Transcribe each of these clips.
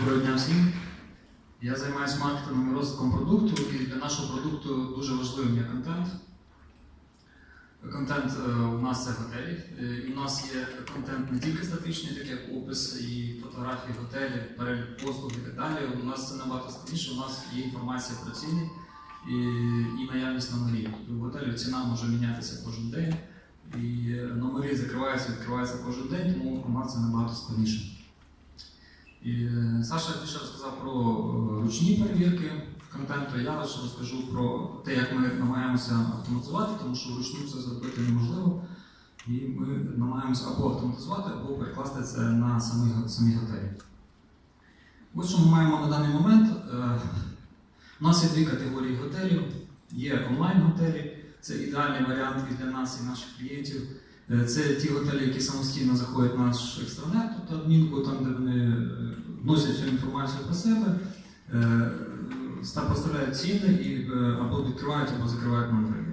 Доброго дня всім. Я займаюся маркетингом і розвитком продукту, і для нашого продукту дуже важливим є контент. Контент е, у нас це готелі. Е, І у нас є контент не тільки статичний, так як опис і фотографії готелів, перелік послуг і так далі. У нас це набагато складніше. У нас є інформація про ціни і, і наявність номерів. Тобто В готелі ціна може мінятися кожен день, і е, номери закриваються, відкриваються кожен день, тому у нас набагато складніше. І е, Саша більше розказав про е, ручні перевірки контенту. Я лише розкажу про те, як ми намагаємося автоматизувати, тому що вручну це зробити неможливо. І ми намагаємося або автоматизувати, або перекласти це на самі, самі готелі. Ось що ми маємо на даний момент. Е, У нас є дві категорії готелів. Є онлайн-готелі, це ідеальний варіант і для нас, і наших клієнтів. Е, Це ті готелі, які самостійно заходять в наш екстранет, тобто адмінку, там, де вони е, вносять цю інформацію про себе, е, поставляють ціни і або відкривають, або закривають номери.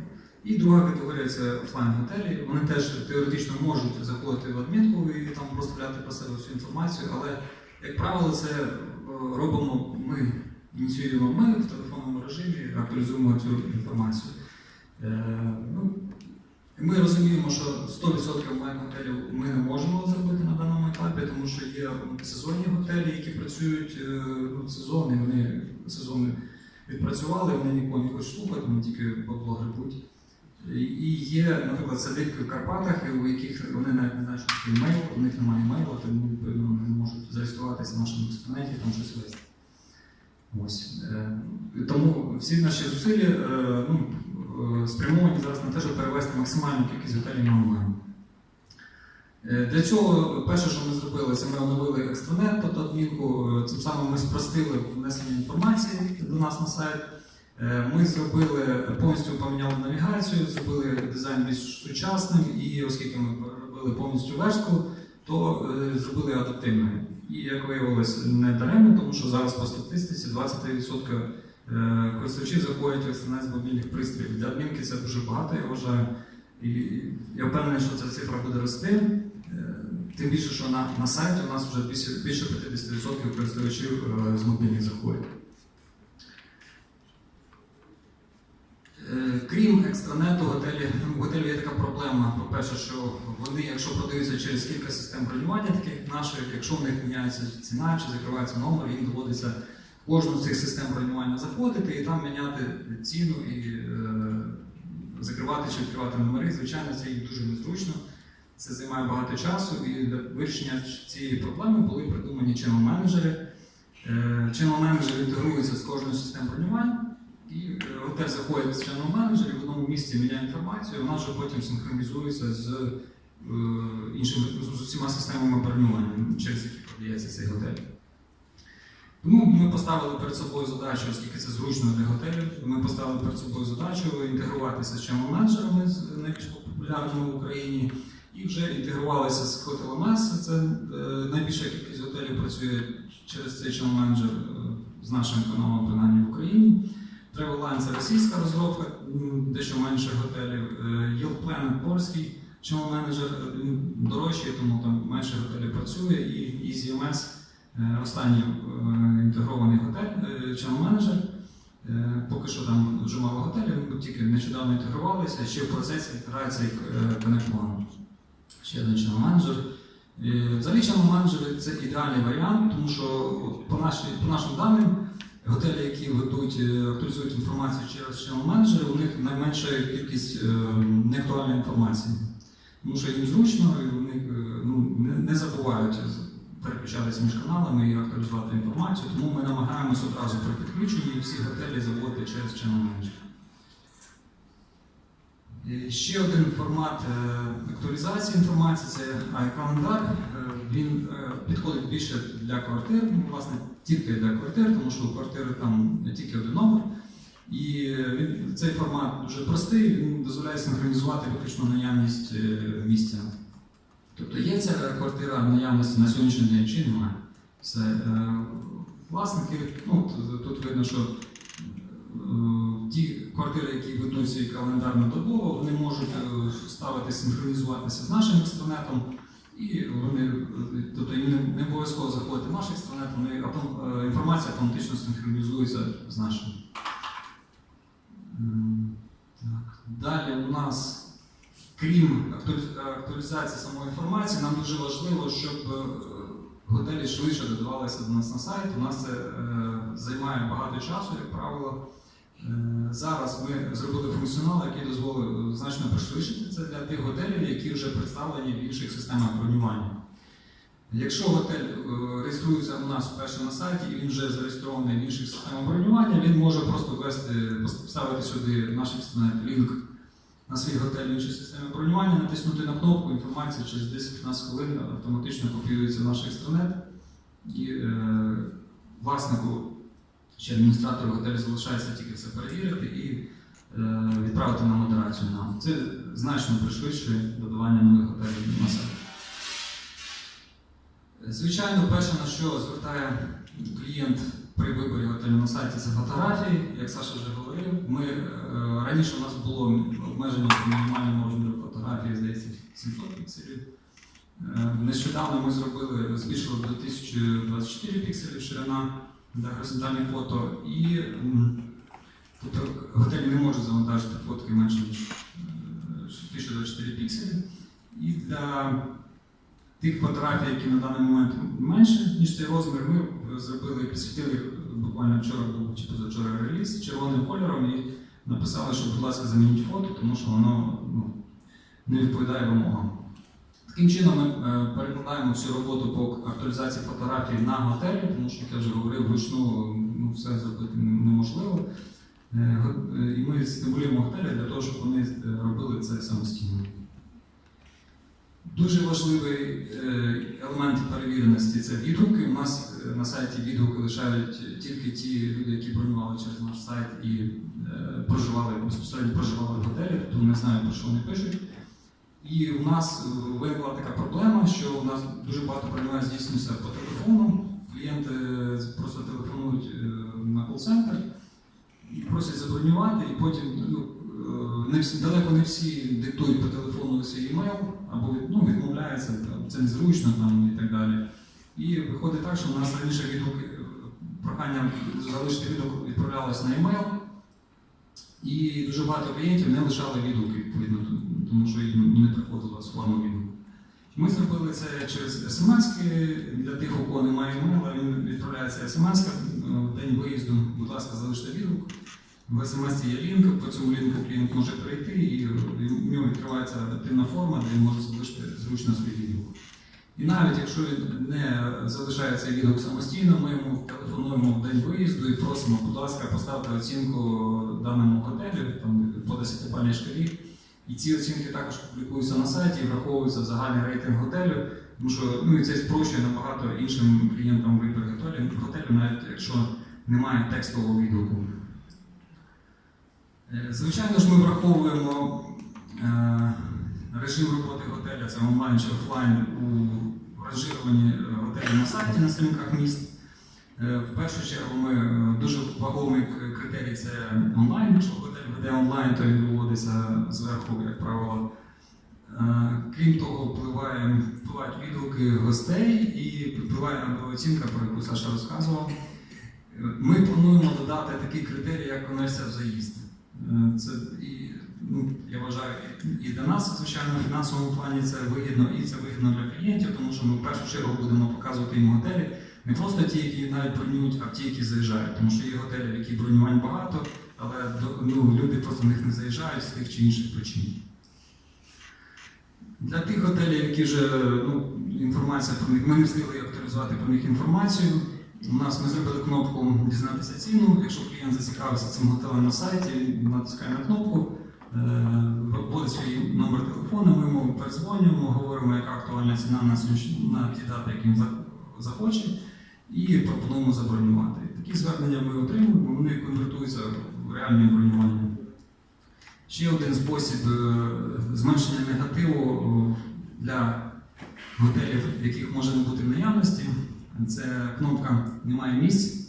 І друга категорія це офлайн-готелі. Вони теж теоретично можуть заходити в адмінку і там проставляти про себе всю інформацію, але, як правило, це робимо ми, ініціюємо ми в телефонному режимі, актуалізуємо цю інформацію. Ну, ми розуміємо, що 100% онлайн-готелів ми не можемо зробити на даному етапі, тому що є сезонні готелі, які працюють е, ну, сезон, і вони сезони відпрацювали, вони нікого не хочуть слухати, вони тільки бабло грибуть. І- є, наприклад, садибки в Карпатах, у яких вони навіть не знають, що таке імейл, у них немає імейлу, тому вони не можуть зареєструватися в нашому експоненті там щось вести. Ось. Е, Тому всі наші зусилля е, ну, спрямовані зараз на те, щоб перевести максимальну кількість готелів на онлайн. Е, Для цього перше, що ми зробили, це ми оновили екстранет, тобто адмінку. Е, Цим самим ми спростили внесення інформації до нас на сайт. Е, Ми зробили повністю поміняли навігацію, зробили дизайн більш сучасним, і оскільки ми робили повністю верстку, то е, зробили адаптивною. І як виявилось, не даремно, тому що зараз по статистиці 23% е, користувачів заходять в з мобільних пристроїв. Для адмінки це дуже багато, я вважаю. І я впевнений, що ця цифра буде рости. Е, Тим більше, що на, на сайті у нас вже більше, більше 50% користувачів е, з мобільних заходять. Крім екстранету, готелі, в готелі є така проблема. По-перше, що вони, якщо продаються через кілька систем бронювання, таких наших, якщо в них міняється ціна чи закривається номер, їм доводиться кожну з цих систем бронювання заходити і там міняти ціну і е, закривати чи відкривати номери. Звичайно, це їм дуже незручно. Це займає багато часу, і для вирішення цієї проблеми були придумані channel менеджери. Channel менеджер інтегрується з кожною системою бронювання. І е, готель заходить з channel менеджерів в одному місці міняє інформацію, вона вже потім синхронізується з е, іншими з усіма системами бронювання, через які продається цей готель. Тому ми поставили перед собою задачу, оскільки це зручно для готелів, ми поставили перед собою задачу інтегруватися з channel менеджерами з найбільш популярними в Україні. І вже інтегрувалися з HotelMS. Це е, найбільша кількість готелів працює через цей channel менеджер е, з нашим каналом принаймні в Україні. Travelline це російська розробка, дещо менше готелів. Е, Yield Planet польський channel менеджер дорожчий, тому там менше готелів працює. І EasyMS останній е, інтегрований готель, е, channel менеджер. Е, Поки що там дуже мало готелів, ми тільки нещодавно інтегрувалися, ще в процесі інтеграції е, Connect. Ще один channel менеджер. Е, Взагалі channel менеджери це ідеальний варіант, тому що по, нашій, по нашим даним готелі, які ведуть, е, актуалізують інформацію через channel менеджери, у них найменша кількість е, неактуальної інформації. Тому що їм зручно, і вони е, ну, не забувають переключатися між каналами і актуалізувати інформацію, тому ми намагаємося одразу при підключенні всі готелі заводити через channel менеджер. І Ще один формат е, актуалізації інформації це iCalendar. Е, Він е, підходить більше для квартир, ну, власне, тільки для квартир, тому що у квартири там тільки один номер. І е, цей формат дуже простий, він дозволяє синхронізувати виключно наявність е, місця. Тобто є ця квартира в наявності на сьогоднішній день чи немає. Все. Е, Власники, ну, тут, видно, що е, ті квартири, які ведуться календарно добово, вони можуть е, ставити, синхронізуватися з нашим експонентом. І вони, тобто їм не, обов'язково заходити в наш екстранет, вони інформація автоматично синхронізується з нашим. Так. Далі у нас, крім актуалізації самої інформації, нам дуже важливо, щоб е, готелі швидше додавалися до нас на сайт. У нас це е, займає багато часу, як правило. Е, Зараз ми зробили функціонал, який дозволив значно пришвидшити це для тих готелів, які вже представлені в інших системах бронювання. Якщо готель е, реєструється у нас вперше на сайті і він вже зареєстрований в інших системах бронювання, він може просто ввести, вставити сюди наш лінк на свій готель в іншій системі бронювання, натиснути на кнопку, інформація через 10-15 хвилин автоматично копіюється в наш екстранет. І е, власнику чи адміністратору готелю залишається тільки це перевірити і е, відправити на модерацію нам. Це значно пришвидшує додавання нових готелів на сайт. Звичайно, перше, на що звертає клієнт при виборі готелю на сайті, це фотографії. Як Саша вже говорив, ми, е, раніше у нас було обмеження по мінімальному розміру фотографії, здається, 700 пікселів. Е, Нещодавно ми зробили, збільшили до 1024 пікселів ширина для горизонтальних фото, і тобто готелі не можуть завантажити фотки менше ніж е, 1024 пікселі. І для тих фотографій, які на даний момент менше, ніж цей розмір, ми зробили, підсвітили їх буквально вчора був чи позавчора реліз червоним кольором і написали, що, будь ласка, замініть фото, тому що воно ну, не відповідає вимогам. Таким чином ми е, перекладаємо всю роботу по актуалізації фотографій на готелі, тому що, як я вже говорив, вручну ну, все зробити неможливо. Е, е, І ми стимулюємо готелі для того, щоб вони е, робили це самостійно. Дуже важливий е, елемент перевіреності це відгуки. У нас е, на сайті відгуки лишають тільки ті люди, які бронювали через наш сайт і е, проживали безпосередньо проживали в готелі, тобто не знаю, про що вони пишуть. І у нас виникла така проблема, що у нас дуже багато бронювань здійснюється по телефону. Клієнти просто телефонують на кол-центр просять забронювати, і потім ну, не всі, далеко не всі диктують по телефону свій емейл, або ну, відмовляються, це незручно там, і так далі. І виходить так, що у нас раніше відгуки, е, прохання залишити відгук відправлялось на емейл, і дуже багато клієнтів не лишали відгуки, відповідно, тому що їм не приходила з форми відгуку. Ми зробили це через смс для тих, у кого немає емейла, він відправляється смс в день виїзду, будь ласка, залиште відгук. В смс є лінк, по цьому лінку клієнт може перейти, і в нього відкривається адаптивна форма, де він може залишити зручно свій відгук. І навіть якщо він не залишає цей відгук самостійно, ми йому телефонуємо в день виїзду і просимо, будь ласка, поставте оцінку даному готелю там, по 10 шкалі. І ці оцінки також публікуються на сайті і враховуються в загальний рейтинг готелю, тому що ну, і це спрощує набагато іншим клієнтам вибір готелю, навіть якщо немає текстового відгуку. Е, Звичайно ж, ми враховуємо е, режим роботи готеля, це онлайн чи офлайн у ранжируванні е, готелів на сайті на сторінках міст. В першу чергу ми дуже вагомий критерій це онлайн. Якщо готель веде онлайн, то він виводиться зверху, як правило. Крім того, впливає, впливають відгуки гостей і впливає на оцінка, про яку Саша розказував. Ми плануємо додати такий критерій, як конверсія в заїзд. Е, Це і, ну, я вважаю, і для нас, звичайно, в фінансовому плані це вигідно, і це вигідно для клієнтів, тому що ми в першу чергу будемо показувати їм готелі. Не просто ті, які навіть бронюють, а ті, які заїжджають. Тому що є готелі, в які бронювань багато, але ну, люди просто в них не заїжджають з тих чи інших причин. Для тих готелів, які вже ну, інформація про них, ми не встигли актуалізувати про них інформацію. У нас ми зробили кнопку дізнатися ціну. Якщо клієнт зацікавився цим готелем на сайті, він натискає на кнопку, е, вводить свій номер телефону, ми йому перезвонюємо, говоримо, яка актуальна ціна на, на ті дати, які він захоче, і пропонуємо забронювати. Такі звернення ми отримуємо, вони конвертуються в реальне бронювання. Ще один спосіб е, зменшення негативу е, для готелів, яких може не бути в наявності, це кнопка Немає місць.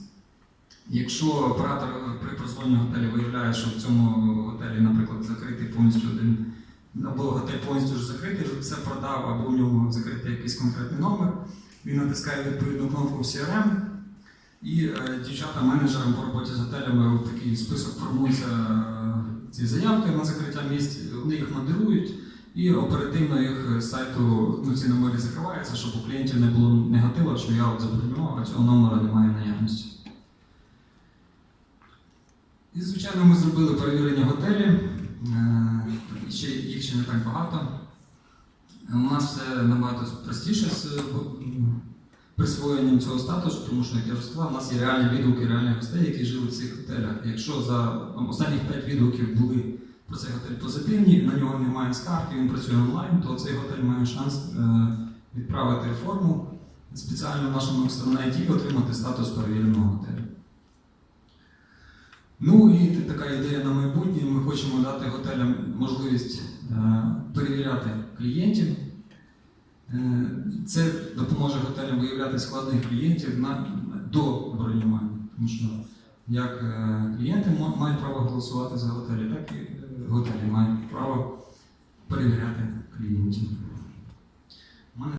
Якщо оператор при прозвонні готелі виявляє, що в цьому готелі, наприклад, закритий повністю один або готель повністю вже закритий, вже все продав, або у нього закритий якийсь конкретний номер. Він натискає відповідну кнопку в CRM, і е, дівчата-менеджерам по роботі з готелями в такий список формується е, ці заявки на закриття місць, вони їх модерують. І оперативно їх сайту ну, ці номери закриваються, щоб у клієнтів не було негатива, що я от забронював, а цього номера немає наявності. І, звичайно, ми зробили перевірення готелів. Е, Ще, їх ще не так багато. У нас все набагато простіше з е, присвоєнням цього статусу, тому що, як я вже сказав, у нас є реальні відгуки реальних гостей, які жили в цих готелях. Якщо за останніх 5 відгуків були про цей готель позитивні, на нього немає скарг, і він працює онлайн, то цей готель має шанс е, відправити форму спеціально в нашому екстранеті і отримати статус перевіреного готелю. Ну і така ідея на майбутнє. Ми хочемо дати готелям можливість е, перевіряти клієнтів. Е, Це допоможе готелям виявляти складних клієнтів на, до бронювання. Тому що як клієнти мають право голосувати за готелі, так і готелі мають право перевіряти клієнтів.